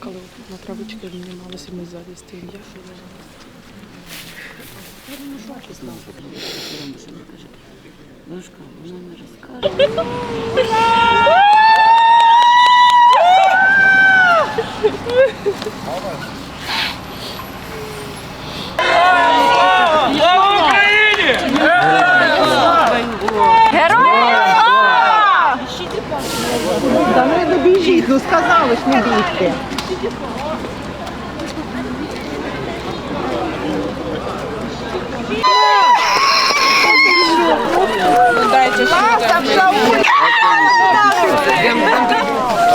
Коли на травичці обнімалися, ми ззаді з тим я. Дошка, вона не розкаже. Та ну сказали ж не бігти.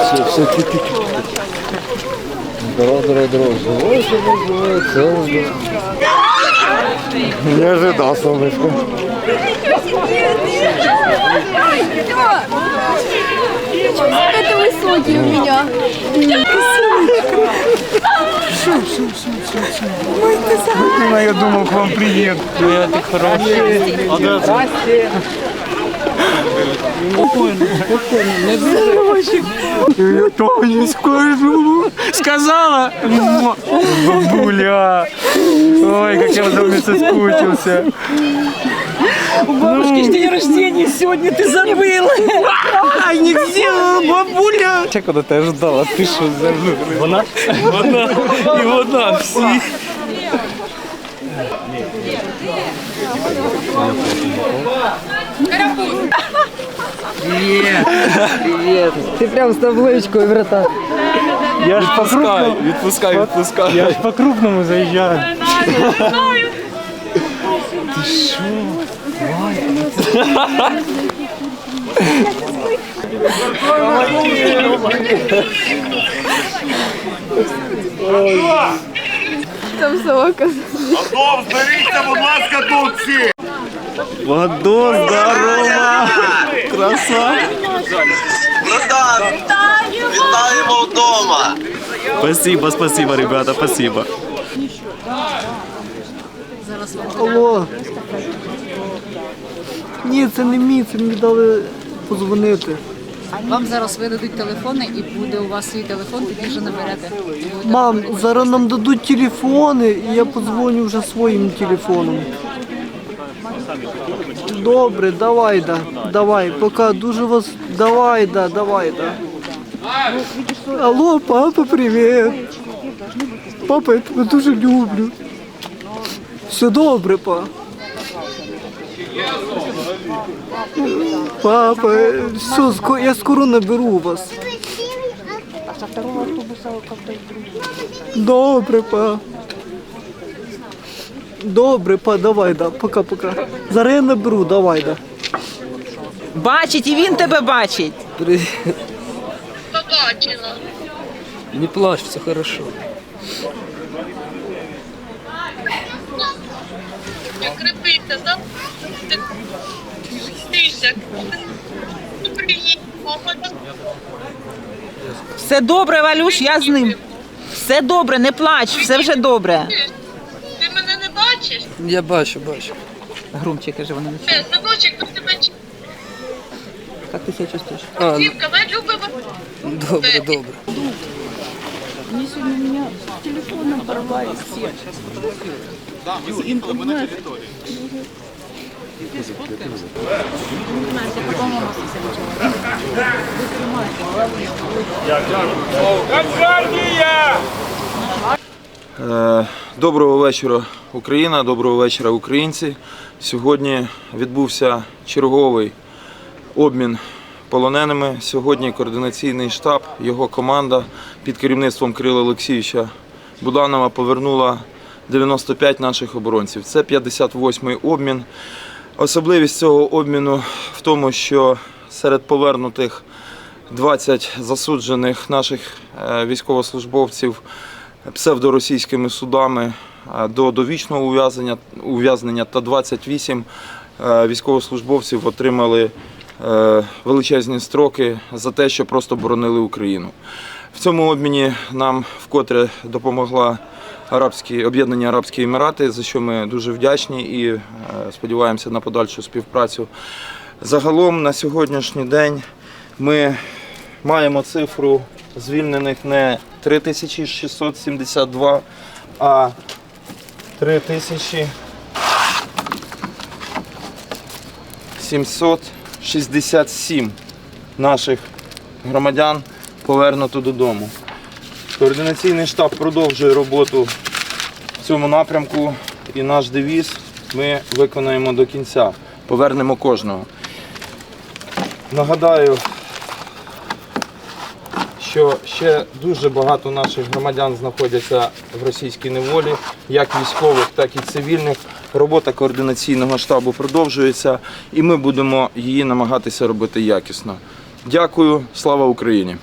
Все, все, чуть, чуть, чуть. Здорово, здорово, здорово. Живой, живой, живой, целый. Не ожидал, солнышко. Это высокий у меня. Я думал, к вам приеду. Я ты хороший. Я то не скажу. Сказала? Бабуля. Ой, как я в доме соскучился. Бабушки ж день рождения сегодня, ты забыла. Ай, не сделала, бабуля. Я куда ты ждала, ты что забыл? Вона? Вона. І вона всі. Ты прям с табличкой, братан. Я ж по-крупному. Відпускай, відпускай. Я ж по-крупному заїжджаю. Там собака. Вадо, здорово! Краса! Вітаємо вдома! Спасибо, спасибо, ребята, спасибо. Алло. Ні, це не мій, це мені дали подзвонити. Вам зараз видадуть телефони і буде у вас свій телефон, тоді вже наберете. Мам, зараз нам дадуть телефони, і я подзвоню вже своїм телефоном. Добре, давай, да. Давай, пока дуже вас. Давай, да, давай, да. Алло, папа, привіт. Папа, я тебе дуже люблю. Все добре, па. Папа, все, ско- я скоро наберу вас. Добре, па. Добре, па, давай, да. Пока-пока. Зараз я наберу, давай, да. Бачить, і він тебе бачить. Побачила. Не плачь, все хорошо. Не крепися, да? Ти Все добре, Валюш, я з ним. Все добре, не плач, все вже добре. Ти мене не бачиш? Я бачу, бачу. Громче каже, вона не чує. Е, Синочок, ми тебе чекаємо. Як ти себе чувствуєш? А, Дівка, ми любимо. добре, добре. Е, Доброго вечора, Україна, доброго вечора, українці. Сьогодні відбувся черговий обмін полоненими. Сьогодні координаційний штаб, його команда під керівництвом Кирила Олексійовича Буданова повернула 95 наших оборонців. Це 58-й обмін. Особливість цього обміну в тому, що серед повернутих 20 засуджених наших е, військовослужбовців псевдоросійськими судами е, до довічного ув'язнення, ув'язнення та 28 е, військовослужбовців отримали величезні строки за те, що просто боронили Україну. В цьому обміні нам вкотре допомогла Арабські Об'єднані Арабські Емірати, за що ми дуже вдячні і е, сподіваємося на подальшу співпрацю. Загалом на сьогоднішній день ми маємо цифру звільнених не 3672, а 3000 767 наших громадян повернуто додому. Координаційний штаб продовжує роботу в цьому напрямку і наш девіз ми виконаємо до кінця. Повернемо кожного. Нагадаю, що ще дуже багато наших громадян знаходяться в російській неволі, як військових, так і цивільних. Робота координаційного штабу продовжується, і ми будемо її намагатися робити якісно. Дякую, слава Україні!